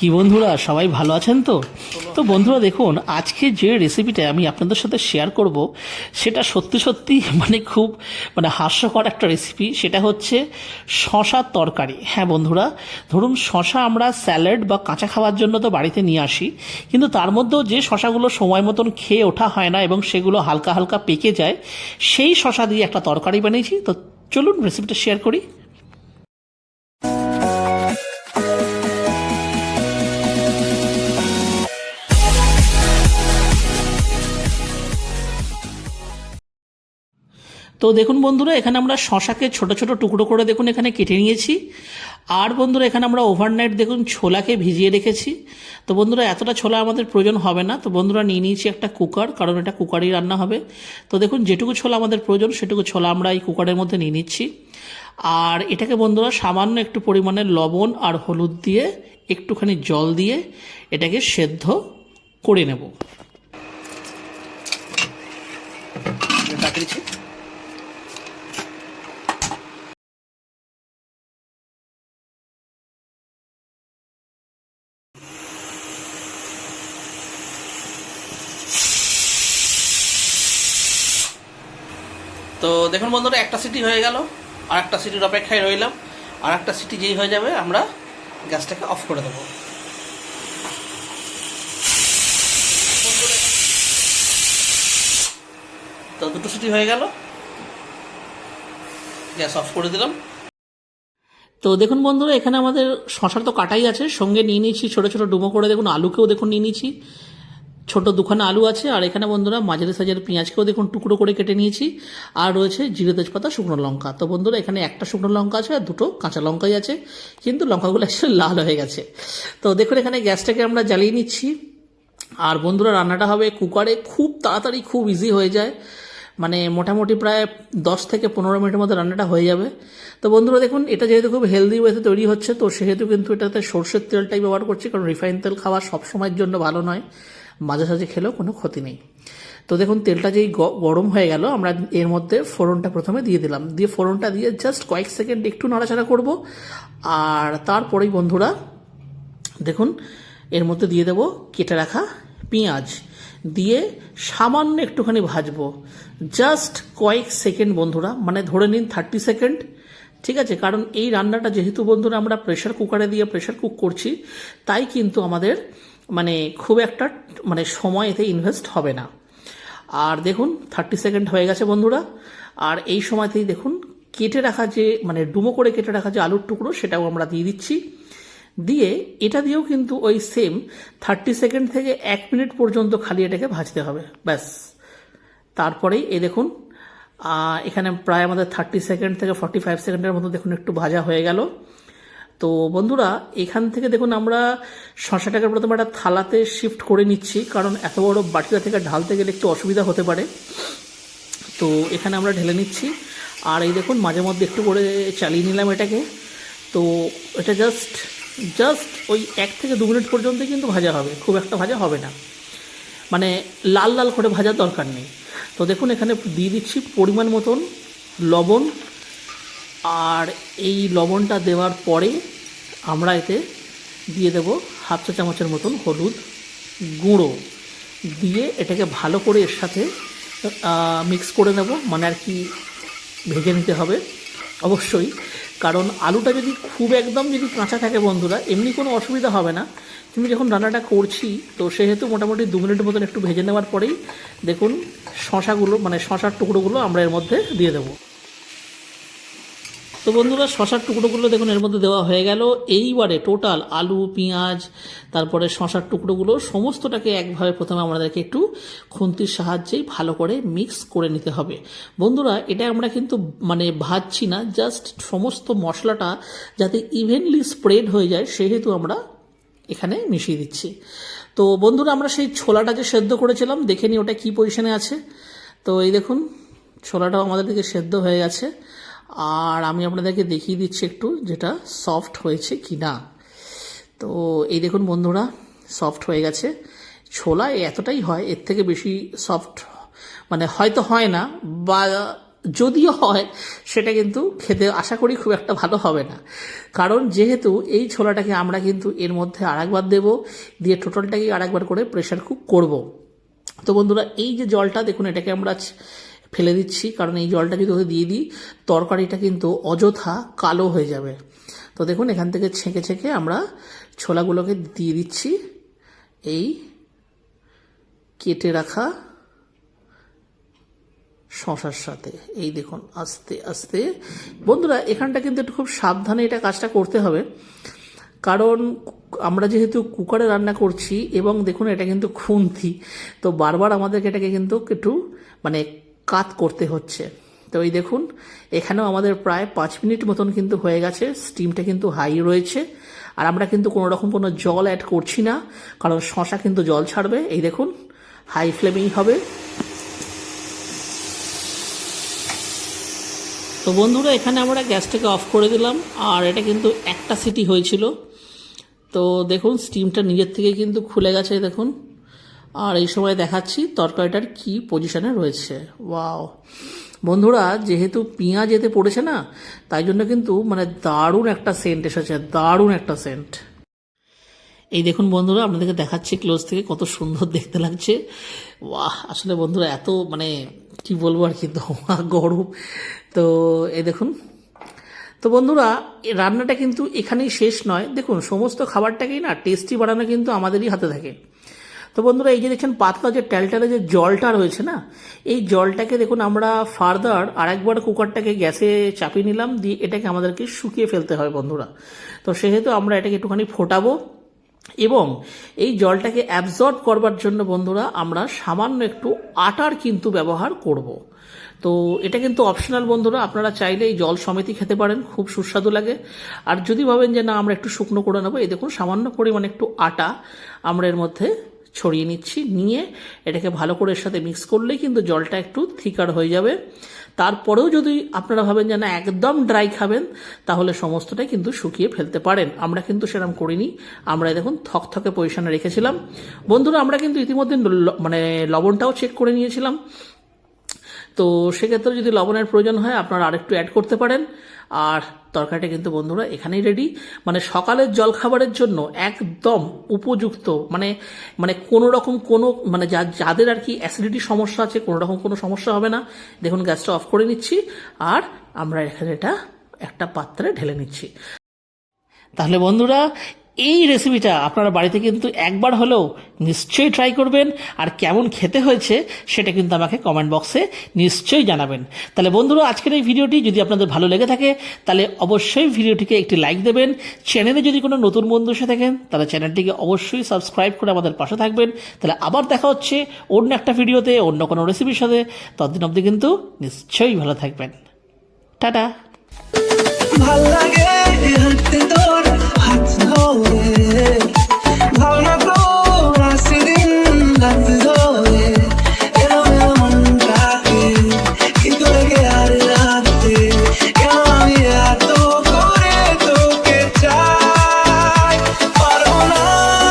কি বন্ধুরা, সবাই ভালো আছেন তো? তো বন্ধুরা দেখুন, আজকে যে রেসিপিটা আমি আপনাদের সাথে শেয়ার করব, সেটা সত্যি সত্যি মানে খুব মানে হাস্যকর একটা রেসিপি সেটা হচ্ছে শশার তরকারি। হ্যাঁ বন্ধুরা, ধরুন শশা আমরা স্যালাড বা কাঁচা খাওয়ার জন্য তো বাড়িতে নিয়ে আসি, কিন্তু তার মধ্যেও যে শশাগুলো সময় মতন খেয়ে ওঠা হয় না এবং সেগুলো হালকা হালকা পেকে যায়, সেই শশা দিয়ে একটা তরকারি বানিয়েছি। তো চলুন রেসিপিটা শেয়ার করি। তো দেখুন বন্ধুরা, এখানে আমরা শশাকে ছোট ছোট টুকরো করে দেখুন এখানে কেটে নিয়েছি। আর বন্ধুরা, এখানে আমরা ওভারনাইট দেখুন ছোলাকে ভিজিয়ে রেখেছি। তো বন্ধুরা, এতটা ছোলা আমাদের প্রয়োজন হবে না। তো বন্ধুরা, নিয়ে নিয়েছি একটা কুকার, কারণ এটা কুকারেই রান্না হবে। তো দেখুন, যেটুকু ছোলা আমাদের প্রয়োজন, সেটুকু ছোলা আমরা এই কুকারের মধ্যে নিয়ে নিচ্ছি। আর এটাকে বন্ধুরা, সামান্য একটু পরিমাণে লবণ আর হলুদ দিয়ে একটুখানি জল দিয়ে এটাকে সেদ্ধ করে নেব। তো দেখুন বন্ধুরা, একটা সিটি হয়ে গেল আর একটা সিটির অপেক্ষায় রইলাম। আর একটা সিটি যেই হয়ে যাবে, আমরা গ্যাসটাকে অফ করে দেবো। তো দুটো সিটি হয়ে গেল। গ্যাস অফ করে দিলাম। তো দেখুন বন্ধুরা, এখানে আমাদের শশার তো কাটাই আছে, সঙ্গে নিয়ে নিয়েছি ছোটো ছোটো ডুমো করে। দেখুন, আলুকেও দেখুন নিয়ে নিয়েছি ছোট দুখানা আলু আছে, আর এখানে বন্ধুরা মাঝারি সাইজের পেঁয়াজকেও দেখুন টুকরো করে কেটে নিয়েছি। আর রয়েছে জিরে তেজপাতা, শুকনো লঙ্কা। তো বন্ধুরা, এখানে একটা শুকনো লঙ্কা আছে আর দুটো কাঁচা লঙ্কাই আছে, কিন্তু লঙ্কাগুলো অ্যাকচুয়ালি লাল হয়ে গেছে। তো দেখুন, এখানে গ্যাসটাকে আমরা জ্বালিয়ে নিচ্ছি। আর বন্ধুরা, রান্নাটা হবে কুকারে, খুব তাড়াতাড়ি, খুব ইজি হয়ে যায়। মানে মোটামুটি প্রায় দশ থেকে পনেরো মিনিটের মধ্যে রান্নাটা হয়ে যাবে। তো বন্ধুরা, দেখুন, এটা যেহেতু খুব হেলদি ওয়েতে তৈরি হচ্ছে, তো সেহেতু কিন্তু এটাতে সর্ষের তেলটাই ব্যবহার করছি, কারণ রিফাইন তেল খাওয়া সব সময়ের জন্য ভালো নয়। মাঝে সাঝে খেলেও কোনো ক্ষতি নেই। তো দেখুন, তেলটা যেই গরম হয়ে গেল, আমরা এর মধ্যে ফোড়নটা প্রথমে দিয়ে দিলাম। দিয়ে ফোড়নটা দিয়ে জাস্ট কয়েক সেকেন্ড একটু নাড়াচাড়া করব। আর তারপরেই বন্ধুরা, দেখুন, এর মধ্যে দিয়ে দেব কেটে রাখা পেঁয়াজ। দিয়ে সামান্য একটুখানি ভাজবো। জাস্ট কয়েক সেকেন্ড বন্ধুরা মানে ধরে নিন থার্টি সেকেন্ড। ঠিক আছে? কারণ এই রান্নাটা যেহেতু বন্ধুরা আমরা প্রেশার কুকারে দিয়ে প্রেশার কুক করছি, তাই কিন্তু আমাদের মানে খুব একটা মানে সময় এতে ইনভেস্ট হবে না। আর দেখুন থার্টি সেকেন্ড হয়ে গেছে বন্ধুরা। আর এই সময়তেই দেখুন, কেটে রাখা যে মানে ডুমো করে কেটে রাখা যে আলুর টুকরো, সেটাও আমরা দিয়ে দিচ্ছি। দিয়ে এটা দিয়েও কিন্তু ওই সেম থার্টি সেকেন্ড থেকে এক মিনিট পর্যন্ত খালি এটাকে ভাজতে হবে, ব্যাস। তারপরেই এ দেখুন এখানে প্রায় আমাদের থার্টি সেকেন্ড থেকে ফর্টি ফাইভ সেকেন্ডের মতো দেখুন একটু ভাজা হয়ে গেল। তো বন্ধুরা, এখান থেকে দেখুন আমরা শশাটাকে প্রথমে একটা থালাতে শিফট করে নিচ্ছি, কারণ এত বড় বাটিটা থেকে ঢালতে গেলে একটু অসুবিধা হতে পারে। তো এখানে আমরা ঢেলে নিচ্ছি। আর এই দেখুন, মাঝে মধ্যে একটু করে চালিয়ে নিলাম এটাকে। তো এটা জাস্ট জাস্ট ওই এক থেকে দু মিনিট পর্যন্ত কিন্তু ভাজা হবে, খুব একটা ভাজা হবে না। মানে লাল লাল করে ভাজার দরকার নেই। তো দেখুন, এখানে দিয়ে দিচ্ছি পরিমাণ মতন লবণ আর এই লবণটা দেওয়ার পরে আমরা এতে দিয়ে দেব হাফ চা চামচের মতন হলুদ গুঁড়ো। দিয়ে এটাকে ভালো করে এর সাথে মিক্স করে নেব। মানে আর কি ভেজে নিতে হবে। অবশ্যই। কারণ আলুটা যদি খুব একদম যদি কাঁচা থাকে বন্ধুরা, এমনি কোনো অসুবিধা হবে না। কিন্তু যখন রান্নাটা করছি, তো সেহেতু মোটামুটি দু মিনিটের মতন একটু ভেজে নেওয়ার পরেই দেখুন শশাগুলো মানে শশার টুকরোগুলো আমরা এর মধ্যে দিয়ে দেবো। তো বন্ধুরা, শশার টুকরোগুলো দেখুন, এর মধ্যে দেওয়া হয়ে গেল। এইবারে টোটাল আলু, পেঁয়াজ, তারপরে শশার টুকরোগুলো, সমস্তটাকে একভাবে প্রথমে আমাদেরকে একটু খুন্তির সাহায্যেই ভালো করে মিক্স করে নিতে হবে। বন্ধুরা, এটা আমরা কিন্তু মানে ভাজছি না জাস্ট সমস্ত মশলাটা যাতে ইভেনলি স্প্রেড হয়ে যায়, সেহেতু আমরা এখানে মিশিয়ে দিচ্ছি। তো বন্ধুরা, আমরা সেই ছোলাটাকে সেদ্ধ করেছিলাম, দেখে নিই ওটা কী পজিশনে আছে। তো এই দেখুন, ছোলাটাও আমাদের দিকে সেদ্ধ হয়ে গেছে। আর আমি আপনাদেরকে দেখিয়ে দিচ্ছি একটু যেটা সফট হয়েছে কি না তো এই দেখুন বন্ধুরা, সফট হয়ে গেছে। ছোলা এতটাই হয়, এর থেকে বেশি সফট মানে হয়তো হয় না, বা যদিও হয়, সেটা কিন্তু খেতে আশা করি খুব একটা ভালো হবে না। কারণ যেহেতু এই ছোলাটাকে আমরা কিন্তু এর মধ্যে আরেকবার দেবো, দিয়ে টোটালটাকে আরেকবার করে প্রেশার কুক করব। তো বন্ধুরা, এই যে জলটা, দেখুন এটাকে আমরা ফেলে দিচ্ছি, কারণ এই জলটা যদি ওকে দিয়ে দিই, তরকারিটা কিন্তু অযথা কালো হয়ে যাবে। তো দেখুন, এখান থেকে ছেঁকে ছেঁকে আমরা ছোলাগুলোকে দিয়ে দিচ্ছি। এই কেটে রাখা শশার সাথে। এই দেখুন, আস্তে আস্তে। বন্ধুরা, এখানটা কিন্তু একটু খুব সাবধানে এটা কাজটা করতে হবে। কারণ আমরা যেহেতু কুকারে রান্না করছি, এবং দেখুন, এটা কিন্তু খুন্তি। তো বারবার আমাদেরকে এটাকে কিন্তু একটু মানে কাত করতে হচ্ছে। তো এই দেখুন, এখানেও আমাদের প্রায় পাঁচ মিনিট মতন কিন্তু হয়ে গেছে। স্টিমটা কিন্তু হাই রয়েছে। আর আমরা কিন্তু কোনো রকম কোনো জল অ্যাড করছি না, কারণ শশা কিন্তু জল ছাড়বে। এই দেখুন হাই ফ্লেমেই হবে। তো বন্ধুরা, এখানে আমরা গ্যাসটাকে অফ করে দিলাম। আর এটা কিন্তু একটা সিটি হয়েছিল। তো দেখুন, স্টিমটা নিজের থেকে কিন্তু খুলে গেছে, দেখুন। আর এই সময় দেখাচ্ছি তরকারিটার কি পজিশনে রয়েছে। ওয়াও বন্ধুরা, যেহেতু পেঁয়াজ এতে পড়েছে না, তাই জন্য কিন্তু মানে দারুণ একটা সেন্ট এসেছে, দারুণ একটা সেন্ট এই দেখুন বন্ধুরা, আপনাদেরকে দেখাচ্ছি ক্লোজ থেকে কত সুন্দর দেখতে লাগছে। বাহ আসলে বন্ধুরা এত মানে কি বলব আর কি, ধোঁয়া, গরম। তো এই দেখুন। তো বন্ধুরা রান্নাটা কিন্তু এখানেই শেষ নয়। দেখুন, সমস্ত খাবারটাকেই না টেস্টি বানানো কিন্তু আমাদেরই হাতে থাকে। তো বন্ধুরা, এই যে দেখছেন পাতলা যে ট্যালটালে যে জলটা রয়েছে না, এই জলটাকে দেখুন আমরা ফার্দার আরেকবার কুকারটাকে গ্যাসে চাপিয়ে নিলাম, দিয়ে এটাকে আমাদেরকে শুকিয়ে ফেলতে হয় বন্ধুরা তো সেহেতু আমরা এটাকে একটুখানি ফোটাবো এবং এই জলটাকে অ্যাবজর্ব করবার জন্য বন্ধুরা, আমরা সামান্য একটু আটার কিন্তু ব্যবহার করব। তো এটা কিন্তু অপশনাল বন্ধুরা, আপনারা চাইলে এই জল সমেতই খেতে পারেন, খুব সুস্বাদু লাগে আর যদি ভাবেন যে না, আমরা একটু শুকনো করে নেব, এই দেখুন সামান্য পরিমাণে একটু আটা আমরা এর মধ্যে ছড়িয়ে নিচ্ছি, নিয়ে এটাকে ভালো করে এর সাথে মিক্স করলেই কিন্তু জলটা একটু থিকার হয়ে যাবে। তারপরেও যদি আপনারা ভাবেন যে না, একদম ড্রাই খাবেন, তাহলে সমস্তটাই কিন্তু শুকিয়ে ফেলতে পারেন। আমরা কিন্তু সেরকম করিনি। আমরা দেখুন থকথকে পজিশনে রেখেছিলাম। বন্ধুরা, আমরা কিন্তু ইতিমধ্যে মানে লবণটাও চেক করে নিয়েছিলাম। তো সেক্ষেত্রে যদি লবণের প্রয়োজন হয়, আপনারা আরেকটু অ্যাড করতে পারেন। আর তরকারিটা কিন্তু বন্ধুরা এখানেই রেডি মানে সকালের জলখাবারের জন্য একদম উপযুক্ত মানে মানে কোনো রকম কোনো মানে যা, যাদের আর কি অ্যাসিডিটির সমস্যা আছে, কোনো রকম কোনো সমস্যা হবে না। দেখুন, গ্যাসটা অফ করে নিচ্ছি আর আমরা এখানে এটা একটা পাত্রে ঢেলে নিচ্ছি। তাহলে বন্ধুরা এই রেসিপিটা আপনারা বাড়িতে কিন্তু একবার হলেও নিশ্চয়ই ট্রাই করবেন। আর কেমন খেতে হয়েছে সেটা কিন্তু আমাকে কমেন্ট বক্সে নিশ্চয়ই জানাবেন। তাহলে বন্ধুরা, আজকের এই ভিডিওটি যদি আপনাদের ভালো লেগে থাকে, তাহলে অবশ্যই ভিডিওটিকে একটি লাইক দেবেন। চ্যানেলে যদি কোনো নতুন বন্ধু এসে থাকেন, তাহলে চ্যানেলটিকে অবশ্যই সাবস্ক্রাইব করে আমাদের পাশে থাকবেন। তাহলে আবার দেখা হচ্ছে অন্য একটা ভিডিওতে অন্য কোনো রেসিপির সাথে। ততদিন অবধি কিন্তু নিশ্চয়ই ভালো থাকবেন। টাটা। ভালো লাগে হাঁটতে তো hold it.